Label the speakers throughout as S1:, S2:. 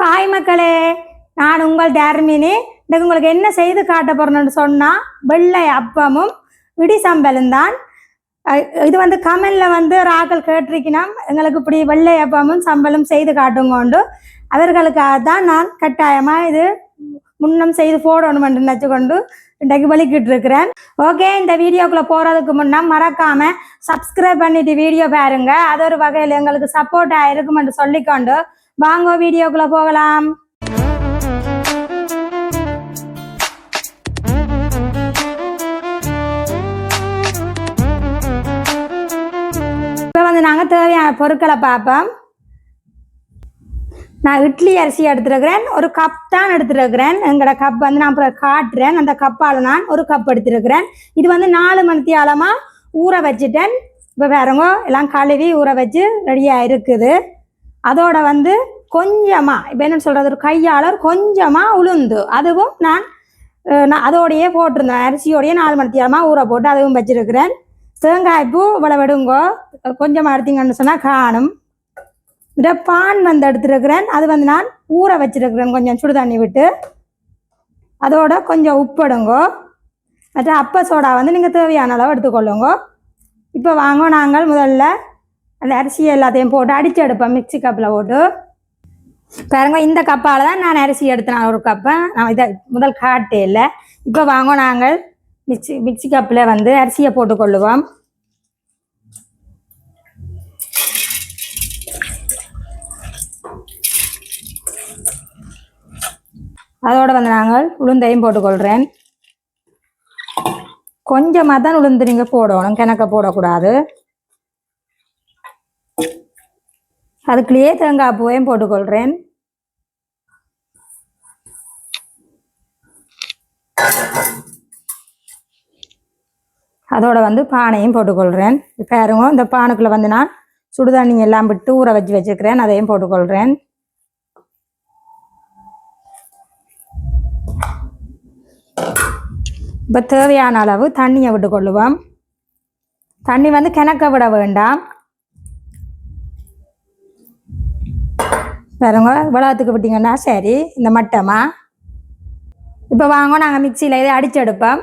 S1: Hi மக்களே நான் உங்கள் டேர்மினி. இன்னைக்கு உங்களுக்கு என்ன செய்து காட்ட போறேன்னு சொன்னால் வெள்ளை அப்பமும் விடி சம்பலும் தான். இது வந்து கமெண்ட்ல வந்து ராக்கள் கேட்டிருக்கணும் எங்களுக்கு இப்படி வெள்ளை அப்பமும் சம்பலும் செய்து காட்டுங்கோண்டு. அவர்களுக்காக தான் நான் கட்டாயமாக இது முன்னம் செய்து போடணுமென்று நினச்சி கொண்டு இன்றைக்கு வலிக்கிட்டு இருக்கிறேன் ஓகே இந்த வீடியோக்குள்ளே போகிறதுக்கு முன்னே மறக்காமல் சப்ஸ்கிரைப் பண்ணிட்டு வீடியோ பாருங்க. அது ஒரு வகையில் எங்களுக்கு சப்போர்ட்டாக இருக்குமென்று சொல்லிக்கொண்டு வாங்க வீடியோக்குள்ள போகலாம். இப்போ வந்து நாங்கள் தேவையான பொருட்களை பார்ப்போம். நான் இட்லி அரிசி எடுத்துருக்கிறேன் ஒரு கப் தான் எடுத்துருக்கிறேன். எங்களோட கப் வந்து நான் அப்புறம் காட்டுறேன். அந்த கப்பால் நான் ஒரு கப் எடுத்துருக்கிறேன். இது வந்து நாலு மணித்தி ஆழமாக ஊற வச்சுட்டேன். இப்போ வேறங்க எல்லாம் கழுவி ஊற வச்சு ரெடியாக இருக்குது. அதோட வந்து கொஞ்சமாக இப்போ என்ன சொல்கிறது ஒரு கையால் கொஞ்சமாக உளுந்து. அதுவும் நான் நான் அதோடையே போட்டிருந்தேன். அரிசியோடையே நாலு மணித்தியாலமாக ஊற போட்டு அதுவும் வச்சிருக்கிறேன். தேங்காய் பூ இவ்வளோ விடுங்கோ. கொஞ்சமாக எடுத்தீங்கன்னு சொன்னால் காணும். இந்த பான் வந்து எடுத்துருக்கிறேன். அது வந்து நான் ஊற வச்சிருக்கிறேன். கொஞ்சம் சுடு தண்ணி விட்டு. அதோட கொஞ்சம் உப்பிடுங்கோ மற்ற அப்ப சோடா வந்து நீங்கள் தேவையான அளவு எடுத்துக்கொள்ளுங்கோ. இப்போ வாங்க நாங்கள் முதல்ல அந்த அரிசி எல்லாத்தையும் போட்டு அடித்து எடுப்பேன். மிக்ஸி கப்பில் போட்டு. பாருங்க இந்த கப்பால் தான் நான் அரிசி எடுத்தேன். ஒரு கப்பை நான் இதை முதல் காட்டே இல்லை. இப்போ வாங்க நாங்கள் மிக்ஸி மிக்ஸி கப்பில் வந்து அரிசியை போட்டுக்கொள்ளுவோம் அதோடு வந்து நாங்கள் உளுந்தையும் போட்டுக்கொள்கிறேன் கொஞ்சமாக தான் உளுந்து நீங்கள் போடணும். கிணக்க போடக்கூடாது. அதுக்குள்ளேயே தேங்காய் பூவையும் போட்டுக்கொள்கிறேன் அதோட வந்து பானையும் போட்டுக்கொள்கிறேன் பாருங்க இந்த பானைக்குள்ளே வந்து நான் சுடுதண்ணி எல்லாம் விட்டு ஊற வச்சு வச்சுக்கிறேன் அதையும் போட்டுக்கொள்கிறேன் இப்போ தேவையான அளவு தண்ணியை விட்டுக்கொள்ளுவோம். தண்ணி வந்து கிணக்க விட வேண்டாம். பாருங்க இவ்வளோத்துக்கு விட்டிங்கன்னா சரி இந்த மட்டமா? இப்போ வாங்க நாங்கள் மிக்சியில் இதை அடிச்சு எடுப்போம்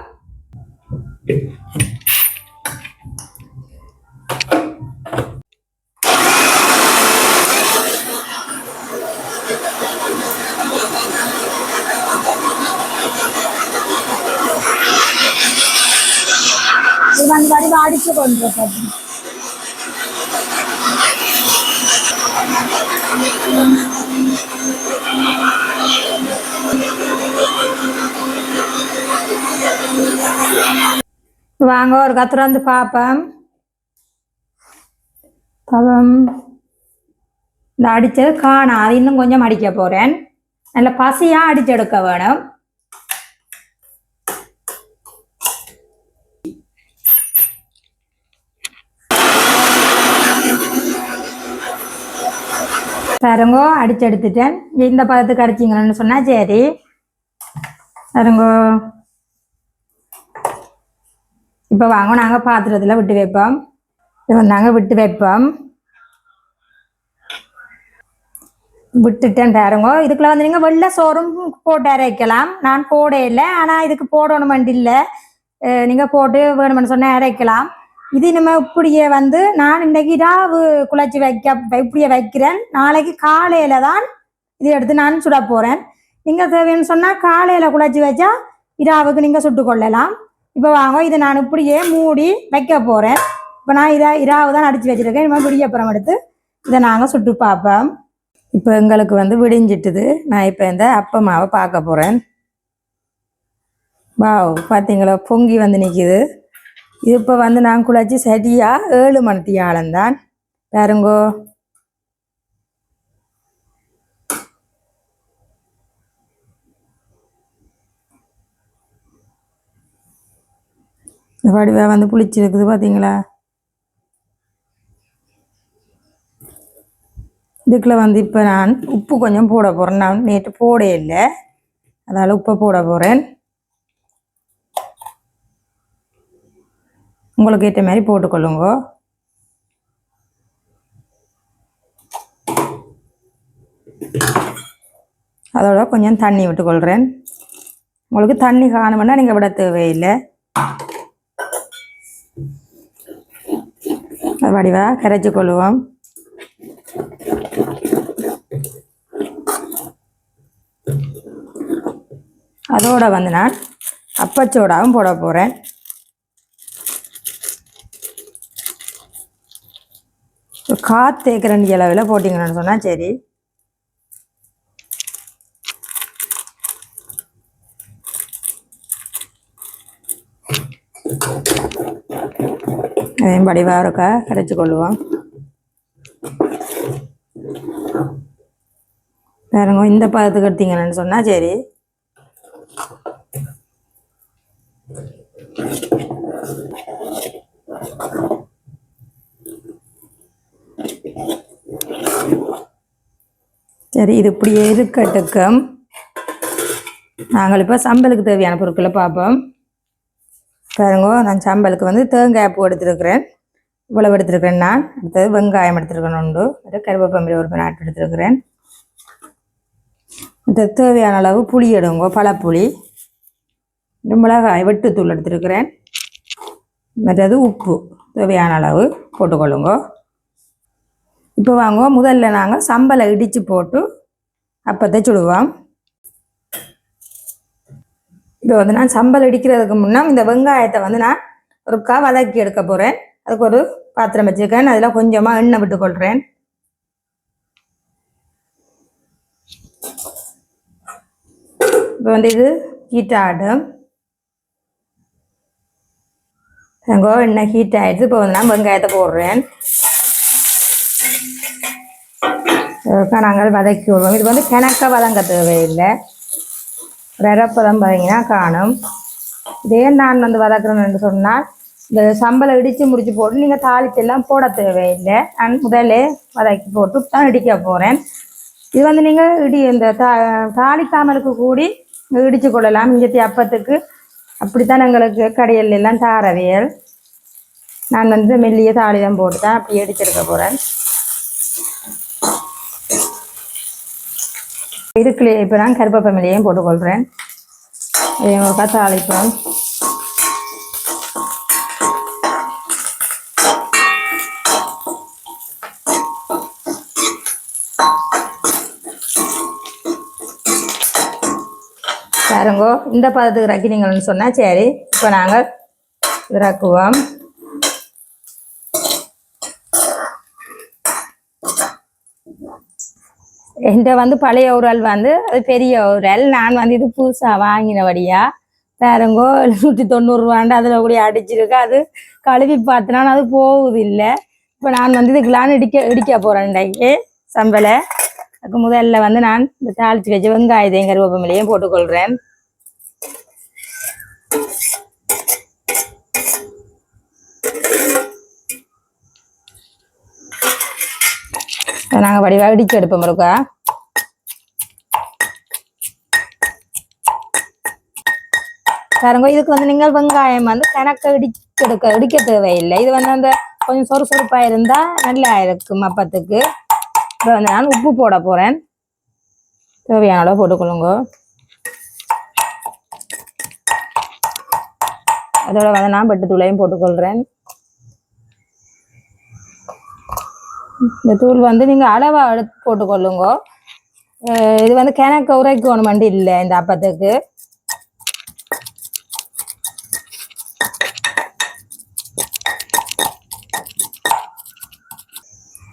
S1: இது வடிவ அடிச்சு கொண்டு போகும் வாங்க ஒரு கத்துரம் வந்து பார்ப்போம் பவம் இந்த அடித்தது காணாம் அது இன்னும் கொஞ்சம் அடிக்க போகிறேன் நல்ல பசியாக அடிச்செடுக்க வேணும் பாருங்கோ அடிச்சு எடுத்துட்டேன் இந்த பதத்துக்கு அடிச்சிங்கன்னு சொன்னா சரி. பாருங்கோ. இப்போ வாங்க நாங்கள் பாத்திரத்தில் விட்டு வைப்போம். இப்போ நாங்கள் விட்டு வைப்போம். விட்டுட்டேன் பாருங்க. இதுக்குள்ள வந்து நீங்கள் வெள்ளை சோறும் போட்டு அரைக்கலாம் நான் போட இல்லை ஆனால் இதுக்கு போடணுமெண்டு இல்லை. நீங்கள் போட்டு வேணுமென்னு சொன்னால் அரைக்கலாம். இது நம்ம இப்படியே வந்து நான் இன்னைக்கு இராவு குழச்சி வைக்க இப்படியே வைக்கிறேன். நாளைக்கு காலையில தான் இதை எடுத்து நான் சுட போகிறேன் நீங்கள் தேவைன்னு சொன்னால் காலையில் குழச்சி வச்சா இராவுக்கு நீங்கள் சுட்டு கொள்ளலாம். இப்போ வாங்க இதை நான் இப்படியே மூடி வைக்க போகிறேன் இப்போ நான் இதை இராவு தான் அடித்து வச்சிருக்கேன். இனிமேல் விடியப்புறம் எடுத்து இதை நாங்கள் சுட்டு பார்ப்போம். இப்போ எங்களுக்கு வந்து விடிஞ்சிட்டுது. நான் இப்போ இந்த அப்பமாவை பார்க்க போகிறேன் வாவ் பார்த்தீங்களா? பொங்கி வந்து நிற்கிது இது இப்போ வந்து நான் குழச்சி சரியாக ஏழு மணி ஆழந்தான் பாருங்கோ. இந்த வடிவாக வந்து புளிச்சிருக்குது பார்த்தீங்களா இதுக்குள்ள வந்து இப்போ நான் உப்பு கொஞ்சம் போட போகிறேன் நான் நேற்று போட இல்லை அதால் உப்பை போட போகிறேன் உங்களுக்கு ஏற்ற மாதிரி போட்டுக்கொள்ளுங்க. அதோட கொஞ்சம் தண்ணி விட்டுக்கொள்கிறேன் உங்களுக்கு தண்ணி காணுமென்னா நீங்கள் விட தேவையில்லை. வடிவா வடிவாக கரைச்சி கொள்ளுவோம் அதோட வந்து நான் அப்பச்சோடாவும் போட போகிறேன் காற்று ஏக்கரண்டி அளவில் போட்டிங்கன்னு சொன்னால் சரி. அதையும் படிவாக இருக்கா? கிடைச்சி கொள்ளுவோம் பாருங்க இந்த பதத்துக்கு எடுத்தீங்கன்னு சொன்னால் சரி. சரி இது இப்படியே இருக்கட்டுக்கும். நாங்கள் இப்போ சம்பலுக்கு தேவையான பொருட்களை பார்ப்போம். பாருங்க நான் சம்பலுக்கு வந்து தேங்காய் பூ எடுத்துருக்கிறேன். இவ்வளவு எடுத்துருக்கிறேன் நான். அடுத்தது வெங்காயம் எடுத்துருக்கேன் உண்டு. கருவேப்பம்பரி ஒரு நாட்டு எடுத்துருக்கிறேன். அடுத்தது தேவையான அளவு புளி எடுங்க பழப்புளி. மிளகாய் வெட்டுத்தூள் எடுத்துருக்கிறேன். மற்றது உப்பு தேவையான அளவு போட்டுக்கொள்ளுங்க. இப்போ வாங்க முதல்ல நாங்கள் சம்பலை இடித்து போட்டு அப்பத்தை சுடுவோம். இப்போ வந்து நான் சம்பல் இடிக்கிறதுக்கு முன்னே இந்த வெங்காயத்தை வந்து நான் ஒருக்கா வதக்கி எடுக்க போகிறேன் அதுக்கு ஒரு பாத்திரம் வச்சுருக்கேன். அதில் கொஞ்சமாக எண்ணெய் விட்டுக்கொள்கிறேன் இப்போ வந்து இது ஹீட் ஆகிடும் எங்கோ எண்ணெய் ஹீட் ஆகிடுச்சு இப்போ வந்து நான் வெங்காயத்தை போடுறேன். நாங்கள் வதக்கி விடுவோம். இது வந்து கிணக்க வதங்க தேவையில்லை. ரெரப்பதம் பார்த்தீங்கன்னா காணும். இதே நான் வந்து வதக்குறேன்னு சொன்னால் இந்த சம்பளை இடித்து முடிச்சு போட்டு நீங்கள் தாளிச்செல்லாம் போட தேவையில்லை. நான் முதலே வதக்கி போட்டு தான் இடிக்க போகிறேன் இது வந்து நீங்கள் இடி இந்த தா தாளிக்காமலுக்கு கூடி இடித்து கொள்ளலாம். இங்கத்தி அப்பத்துக்கு அப்படித்தான் எங்களுக்கு கடையில் எல்லாம் தாரவியல். நான் வந்து மெல்லிய தாளிதம் போட்டு தான் அப்படி இடிச்செடுக்க போகிறேன் இதுக்குள்ளே இப்போ நான் கருப்பப்பமிலையும் போட்டுக்கொள்கிறேன் இதையும் ஒரு தாளிப்போம் பாருங்கோ இந்த பதத்துக்கு ரக்கினீங்கன்னு சொன்னால் சரி இப்போ நாங்கள் இறக்குவோம். என்கிட்ட வந்து பழைய உரல் வந்து அது பெரிய உரல் நான் வந்து இது புதுசாக வாங்கினபடியா பாருங்கோ நூற்றி தொண்ணூறுரூவாண்டு அதில் கூட அடிச்சிருக்கு. அது கழுவி பார்த்தனா அது போகுது இல்லை இப்போ நான் வந்து இதுக்கெல்லாம் இடிக்க இடிக்க போகிறேன் இன்றைக்கு சம்பளை அதுக்கு முதல்ல வந்து நான் இந்த தாளிச்சு வச்சு வெங்காயத்தையும் கருவேப்பமிலையும் போட்டுக்கொள்கிறேன் நாங்கள் வடிவாக இடிச்சு எடுப்போம் இருக்கா பாருங்க இதுக்கு வந்து நீங்கள் வெங்காயம் வந்து கணக்க இடிச்செடுக்க இடிக்க தேவையில்லை. இது வந்து அந்த கொஞ்சம் சொறுசொறுப்பாக இருந்தால் நல்லா இருக்கும் அப்பத்துக்கு. இப்போ வந்து நான் உப்பு போட போகிறேன் தேவையான அளவு போட்டுக்கொள்ளுங்க. அதோட வந்து நான் பெட்டு தூளையும் போட்டுக்கொள்கிறேன் இந்த தூள் வந்து நீங்கள் அளவாக எடுத்து போட்டுக்கொள்ளுங்க இது வந்து கிணக்க உரைக்கணும் வண்டி இல்லை இந்த அப்பத்துக்கு.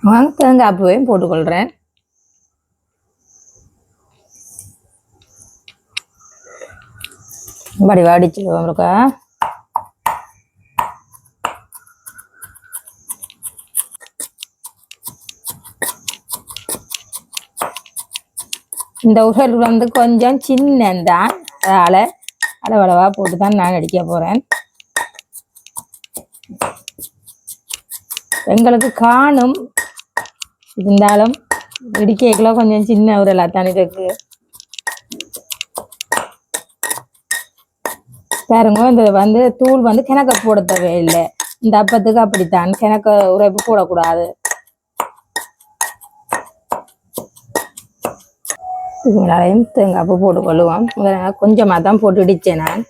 S1: வாங்க தேங்காய் அப்பவையும் போட்டுக்கொள்கிறேன் படி வாடிச்சு இருக்கா? இந்த உரல் வந்து கொஞ்சம் சின்னந்தான் அதால அளவளவாக போட்டு தான் நான் அடிக்க போகிறேன் எங்களுக்கு காணும். இருந்தாலும் இடிக்கைக்குள்ள கொஞ்சம் சின்ன உரலாக தான் இருக்கு பாருங்க இந்த வந்து தூள் வந்து கிணக்க போட தேவையில்லை. இந்த அப்பத்துக்கு அப்படித்தான். கிணக்க உரைப்பு போடக்கூடாது. இதுங்களையும் தேங்காய் பூ போட்டுக்கொள்ளுவோம் முதல்ல கொஞ்சமாக தான் போட்டு இடித்தேன் நான்.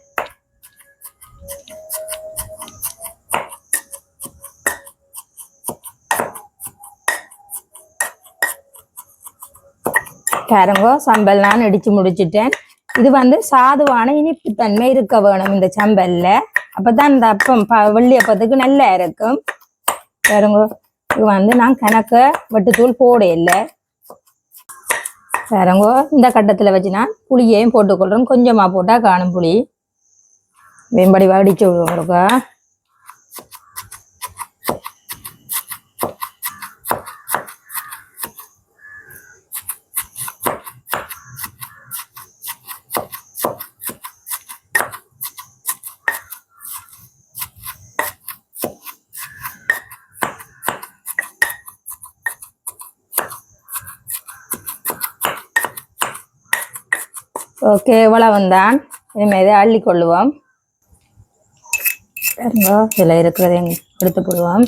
S1: பாருங்க சம்பல் நான் இடிச்சு முடிச்சிட்டேன். இது வந்து சாதுவான இனிப்புத்தன்மை இருக்க வேணும் இந்த சம்பல்ல. அப்பதான் இந்த அப்பம் ப வெள்ளி அப்பத்துக்கு நல்லா இருக்கும். பாருங்க இது வந்து நான் கணக்க வெட்டுத்தூள் போட இல்லை பாருங்க இந்த கட்டத்தில் வச்சு நான் புளியையும் போட்டுக்கொள்கிறோம் கொஞ்சமாக போட்டால் காணும் புளி. மேம்படி வடிச்சு விடுங்க ஓகே இவ்வளவு தான் இனிமேல் இதை அள்ளி கொள்ளுவோம் பாருங்க இதில் இருக்கிறதையும் எடுத்து போடுவோம்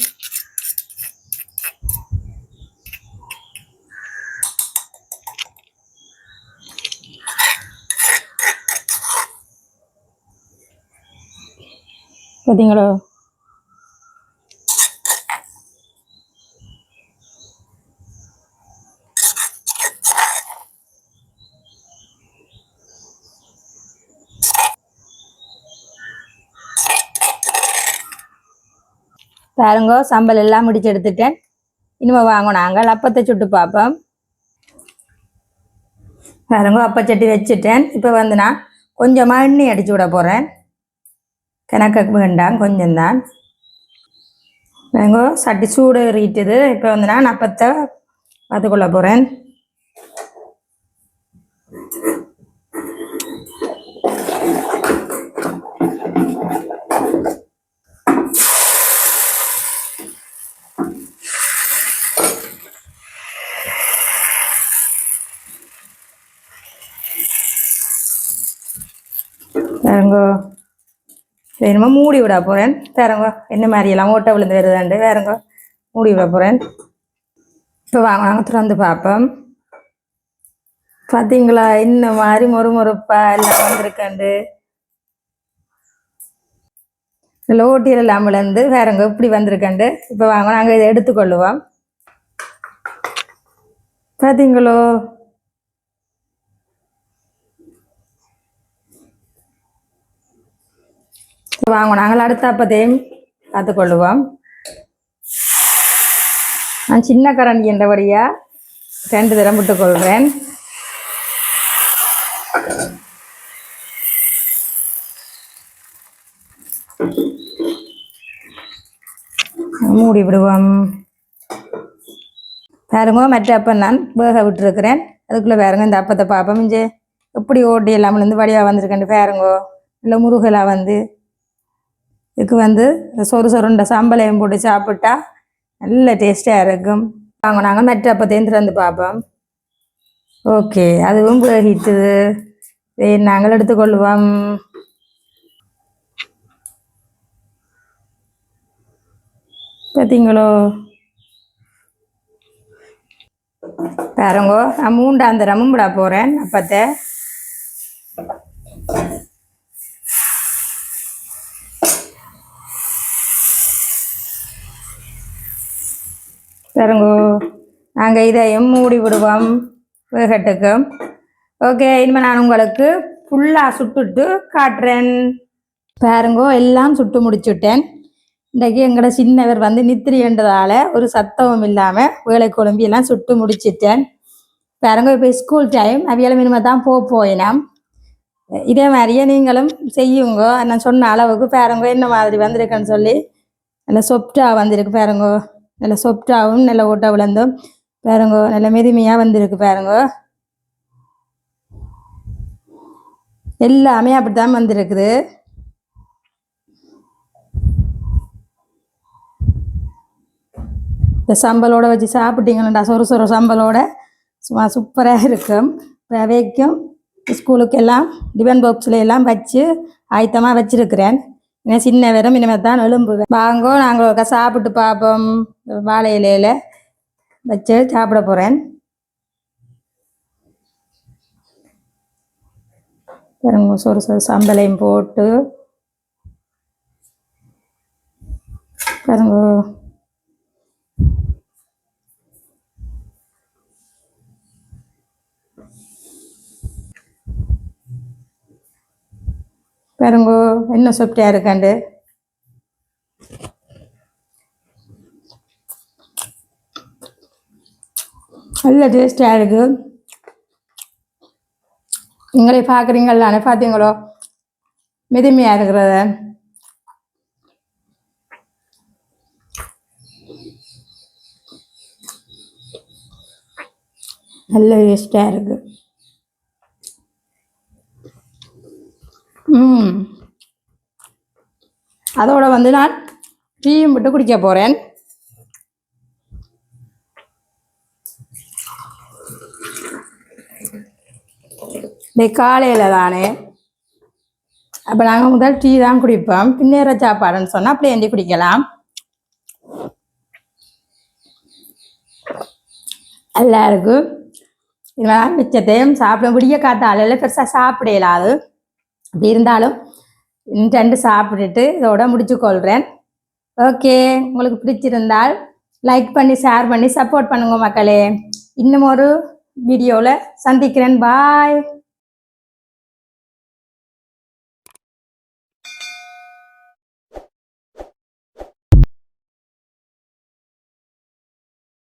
S1: பார்த்தீங்களோ பாருங்க சம்பல் எல்லாம் முடிச்சு எடுத்துட்டேன் இனிமே வாங்க நாங்கள் அப்பத்தை சுட்டு பார்ப்போம் பாருங்க அப்பச்சட்டி வச்சுட்டேன். இப்போ வந்து நான் கொஞ்சமாக எண்ணெய் அடிச்சு விட போகிறேன் கணக்கு வேண்டாம் கொஞ்சம்தான். பாருங்க சட்டி சூடு ஏறிட்டுது. இப்போ வந்து நான் அப்பத்தை பார்த்துக்கொள்ள போகிறேன் பாருங்க வேணுமா மூடி விட போகிறேன் பாருங்க என்ன மாதிரியெல்லாம் ஓட்டை விழுந்து வருதாண்டு? வேறங்க மூடி விட போகிறேன் இப்போ வாங்க நாங்கள் திறந்து பார்ப்போம். பார்த்தீங்களா இந்த மாதிரி மொறு மொறுப்பா எல்லாம் வந்திருக்காண்டு? லோட்டியில் ஓட்டியில் எல்லாம் விழுந்து வேறங்க இப்படி வந்திருக்காண்டு. இப்போ வாங்க நாங்கள் இதை எடுத்துக்கொள்ளுவோம். பார்த்தீங்களோ வாங்க நாங்கள் அடுத்த அப்பத்தையும் பார்த்துக்கொள்ளுவோம். நான் சின்ன கரண்டி என்றபடியா ரெண்டு தரம் விட்டுக்கொள்கிறேன். மூடி விடுவோம். பாருங்க மற்ற அப்பம் நான் வேக விட்டுருக்கிறேன். அதுக்குள்ளே பாருங்க இந்த அப்பத்தை பார்ப்போம். இஞ்சே எப்படி ஓட்டி எல்லாம் இருந்து வழியாக வந்திருக்கேன் பாருங்கோ. இல்லை முருகலாக வந்து இதுக்கு வந்து சொறு சொருண்ட சாம்பலையும் போட்டு சாப்பிட்டா நல்ல டேஸ்டாக இருக்கும். வாங்க நாங்கள் மற்ற அப்பத்தையும் திறந்து பார்ப்போம். ஓகே அதுவும் வேகிட்டுது. சரி நாங்கள் எடுத்துக்கொள்வோம். பார்த்தீங்களோ பாருங்கோ நான் மூண்டாந்தரமும் விட போகிறேன் அப்பத்தை. பாருங்கோ நாங்கள் இதையும் மூடி விடுவோம் வேகட்டுக்கு ஓகே இனிமேல் நான் உங்களுக்கு ஃபுல்லாக சுட்டுட்டு காட்டுறேன். பாருங்கோ எல்லாம் சுட்டு முடிச்சுட்டேன். இன்றைக்கு எங்களோட சின்னவர் வந்து நித்திரியன்றதால ஒரு சத்தமும் இல்லாமல் வேலை குழம்பி எல்லாம் சுட்டு முடிச்சிட்டேன். பாருங்க இப்போ ஸ்கூல் டைம் அவியலும் இனிமேல் தான் போக போயினோம். இதே மாதிரியே நீங்களும் செய்யுங்க. நான் சொன்ன அளவுக்கு பாருங்க என்ன மாதிரி வந்திருக்குன்னு சொல்லி. நல்லா சொப்டாக வந்திருக்கு பாருங்க. நல்ல சொப்டாகவும் நல்ல ஓட்ட விழுந்தும் பாருங்க நல்ல மெதுமையாக வந்திருக்கு பாருங்க. எல்லாமே அப்படித்தான் வந்திருக்குது. இந்த சம்பலோட வச்சு சாப்பிட்டீங்கன்னா சொறு சொறு சம்பலோட சும்மா சூப்பராக இருக்கும். ரவைக்கும் ஸ்கூலுக்கு எல்லாம் டிஃபன் பாக்ஸில் எல்லாம் வச்சு ஆயத்தமாக வச்சிருக்கிறேன். ஏன்னா சின்ன வெறும் இனிமேல் தான் எலும்புவேன் வாங்கோ நாங்கள் ஒருக்கா சாப்பிட்டு பார்ப்போம். வாழை இலையில வச்சு சாப்பிட போகிறேன் பாருங்க சொறு சொறு சம்பளையும் போட்டு. பாருங்க. பாருங்க என்ன சொப்டியா இருக்காண்டு? நல்ல டேஸ்டாக இருக்குது நீங்களே பார்க்குறீங்களானே பார்த்தீங்களோ மெதுமையாக இருக்கிறத. நல்ல டேஸ்டாக இருக்கு. ம். அதோட வந்து நான் டீயும் விட்டு குடிக்க போகிறேன் இன்னைக்கு காலையில் தானே. அப்போ நாங்கள் முதல் டீ தான் குடிப்போம். பின்னேற சாப்பாடுன்னு சொன்னால் அப்படி ஏந்தி குடிக்கலாம். எல்லாருக்கும் இதெல்லாம் மிச்சத்தையும் சாப்பிட விடிய காத்தாலையில் பெருசாக சாப்பிடலாது அப்படி இருந்தாலும் ரெண்டு சாப்பிட்டுட்டு இதோட முடிச்சு கொள்கிறேன் ஓகே உங்களுக்கு பிடிச்சிருந்தால் லைக் பண்ணி ஷேர் பண்ணி சப்போர்ட் பண்ணுங்க மக்களே. இன்னும் ஒரு வீடியோவில் சந்திக்கிறேன். பாய்